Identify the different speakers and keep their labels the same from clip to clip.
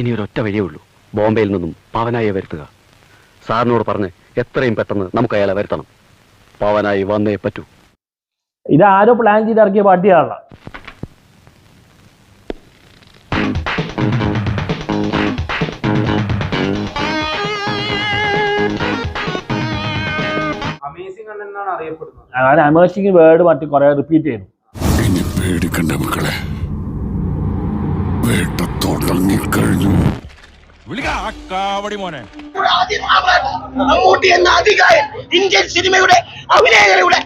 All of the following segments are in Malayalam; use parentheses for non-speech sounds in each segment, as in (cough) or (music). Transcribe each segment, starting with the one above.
Speaker 1: ഇനി ഒരൊറ്റ വഴിയേ ഉള്ളൂ. ബോംബെയിൽ നിന്നും പവനായെ വരുത്തുക. സാറിനോട് പറഞ്ഞ് എത്രയും പെട്ടെന്ന് നമുക്ക് അയാളെ വരുത്തണം. പവനായി വന്നേ പറ്റൂ.
Speaker 2: ഇത് ആരോ പ്ലാൻ ചെയ്ത് ഇറക്കിയ
Speaker 3: പാട്ടിയാണ്
Speaker 2: അങ്ങനെ അമേസിംഗ് വേർഡ് മറ്റു കുറെ റിപ്പീറ്റ് ചെയ്യുന്നു
Speaker 4: ഇനി പേടിക്കണ്ട മക്കളെ. വേട്ട തുടങ്ങിക്കഴിഞ്ഞു
Speaker 5: മമ്മൂട്ടി എന്ന അധികാരൻ ഇന്ത്യൻ സിനിമയുടെ അഭിനേതയുടെ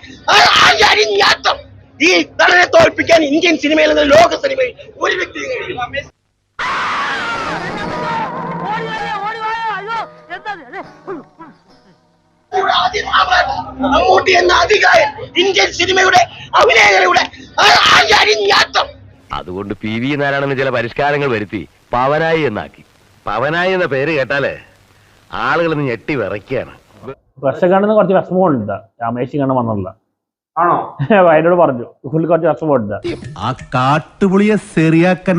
Speaker 5: അരിഞ്ഞാട്ടം. ഈ തടനെ തോൽപ്പിക്കാൻ ഇന്ത്യൻ സിനിമയിൽ നിന്ന് ലോക സിനിമയിൽ ഒരു വ്യക്തി മമ്മൂട്ടി എന്ന അധികാരൻ ഇന്ത്യൻ സിനിമയുടെ അഭിനേതയുടെ അരിഞ്ഞാട്ടം.
Speaker 6: അതുകൊണ്ട് പി വി നാരായണന് ചില പരിഷ്കാരങ്ങൾ വരുത്തി പവനായി എന്നാക്കി. പവനായി എന്ന പേര് കേട്ടാലേ ആളുകൾ ഇന്ന് ഞെട്ടി വിറയ്ക്കാണ്
Speaker 2: പ്രശ്നക്കാണെന്ന് കുറച്ച് വിഷമമുണ്ട് രാമേശി കണ്ണ് വന്നുള്ള
Speaker 3: ആണോ? (laughs)
Speaker 2: അതിനോട് പറഞ്ഞു. പുള്ളി കുറച്ച് വിഷമമുണ്ട്
Speaker 7: ആ കാട്ടുപുളിയെ ശരിയാക്കാൻ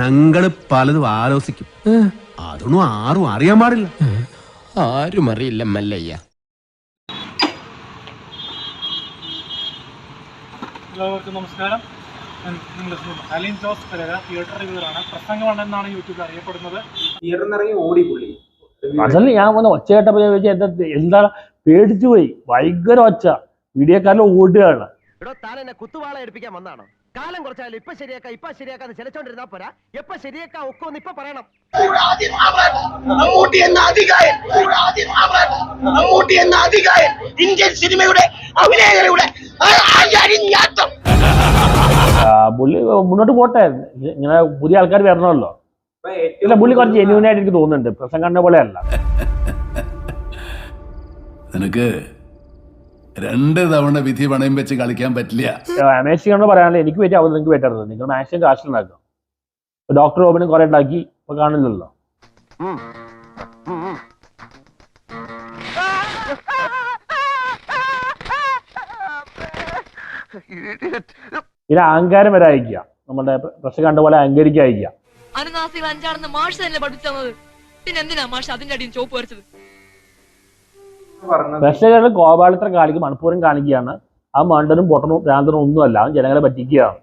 Speaker 7: ഞങ്ങൾ പലതും ആലോചിക്കും. അതൊന്നും ആരും അറിയാൻ പാടില്ല.
Speaker 8: ആരും അറിയില്ല മല്ലയ്യ.
Speaker 9: എല്ലാവർക്കും നമസ്കാരം. നിങ്ങളുടെ അലിൻ ജോസ് പെരേര തിയേറ്റർ റിവ്യൂറാണ്. പ്രസംഗം എന്നാണ് യൂട്യൂബിൽ അറിയപ്പെടുന്നത്.
Speaker 3: തിയേറ്ററിൽ ഇറങ്ങി ഓടി പുള്ളി.
Speaker 2: അതല്ല ഞാൻ വന്ന് ഒച്ച കേട്ടപ്പോ ഞാൻ എന്താ എന്താ പേടിച്ചു പോയി. ഭയങ്കര ഒച്ച. വീഡിയോക്കാരിൽ ഓടുകയാണ്.
Speaker 6: ഇവിടെ താൻ എന്നെ കുത്തുവാള എടുപ്പിക്കാൻ വന്നാണോ? കാലം കുറച്ചാലും ഇപ്പൊ ശരിയാക്കാം ഇപ്പൊ ശരിയാക്കാന്ന് ചിലച്ചോണ്ടിരുന്നാ പോരാ. എപ്പൊ ശരിയാക്കാം ഒക്കെ ഒന്ന് ഇപ്പൊ പറയണം.
Speaker 5: മമ്മൂട്ടി എന്ന അധികായൻ മമ്മൂട്ടി എന്ന അധികായൻ ഇന്ത്യൻ സിനിമയുടെ അഭിനയകരുടെ ആ- ആ അരിഞ്ഞാട്ടം
Speaker 2: ആ, പുള്ളി മുന്നോട്ട് പോട്ടെ. ഇങ്ങനെ പുതിയ ആൾക്കാർ വരണമല്ലോ. ഇല്ല പുള്ളി കുറച്ച് ജെന്യൂൻ ആയിട്ട് എനിക്ക് തോന്നുന്നുണ്ട്. പ്രസംഗന്റെ പോലെ അല്ല (laughs)
Speaker 4: നിനക്ക് രണ്ട് തവണ വിധി പണയം വെച്ച് കളിക്കാൻ പറ്റില്ല.
Speaker 2: കണ്ട് പറയാനുള്ള എനിക്ക് പറ്റി അവർ നിങ്ങൾക്ക് പറ്റരുത് നിങ്ങൾ മാക്സിമം കാശ് ഉണ്ടാക്കാം. ഡോക്ടർ ഓബിനും കുറെ ഉണ്ടാക്കി ഇപ്പൊ കാണില്ലല്ലോ. പിന്നെ അഹങ്കാരം വരെ അയക്കുക. നമ്മുടെ പ്രശ്നം കണ്ട പോലെ അഹങ്കരിക്കുക
Speaker 10: അനുനാസികൾ അഞ്ചാണെന്ന് മാഷ് തന്നെ പഠിപ്പിച്ചു തന്നത് പിന്നെ എന്തിനാ മാഷ് അതിന്റെ അടിയിൽ ചോപ്പ് വരച്ചത്?
Speaker 2: പ്രശ്നങ്ങൾ ഗോപാലത്ര കാണിക്കും മണപ്പൂരം കാണിക്കുകയാണ്. ആ മണ്ടനും പൊട്ടനും ഭ്രാന്തനും ഒന്നുമല്ല. അവൻ ജനങ്ങളെ പറ്റിക്കുകയാണ്.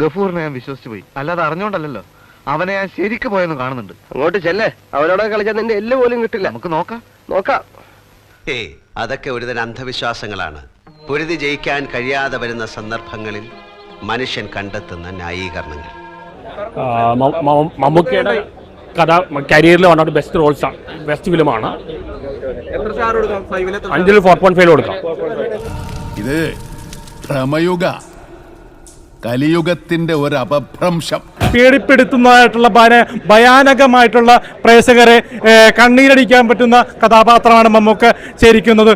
Speaker 6: ഗഫൂറിനെ ഞാൻ വിശ്വസിച്ചു പോയി. അല്ലാതെ അറിഞ്ഞോണ്ടല്ലോ അവനെ ഞാൻ ശരിക്ക് പോയെന്ന് കാണുന്നുണ്ട്. അങ്ങോട്ട് ചെല്ലേ. അവനോട് കളിച്ചാൽ നിന്റെ എല്ല് പോലും കിട്ടില്ല. നമുക്ക് നോക്കാം. നോക്കാം.
Speaker 11: ഏ അതൊക്കെ ഒരുതരം അന്ധവിശ്വാസങ്ങളാണ്. പൊരുതി ജയിക്കാൻ കഴിയാതെ വരുന്ന സന്ദർഭങ്ങളിൽ മനുഷ്യൻ കണ്ടെത്തുന്ന ന്യായീകരണങ്ങൾ.
Speaker 9: മമ്മൂക്കയുടെ കഥ കരിയറിൽ വന്ന ബെസ്റ്റ് റോൾസ് ബെസ്റ്റ് ഫിലിമാണ് അഞ്ചിൽ ഫോർ പോയിന്റ് ഫൈവ് കൊടുക്കാം.
Speaker 4: ഇത് ഭ്രമയുഗ. കലിയുഗത്തിന്റെ ഒരു അപഭ്രംശം.
Speaker 9: പേടിപ്പെടുത്തുന്നതായിട്ടുള്ള ഭയ- ഭയാനകമായിട്ടുള്ള പ്രേക്ഷകരെ കണ്ണീരടിക്കാൻ പറ്റുന്ന കഥാപാത്രമാണ് നമുക്ക് ചേരിക്കുന്നത്.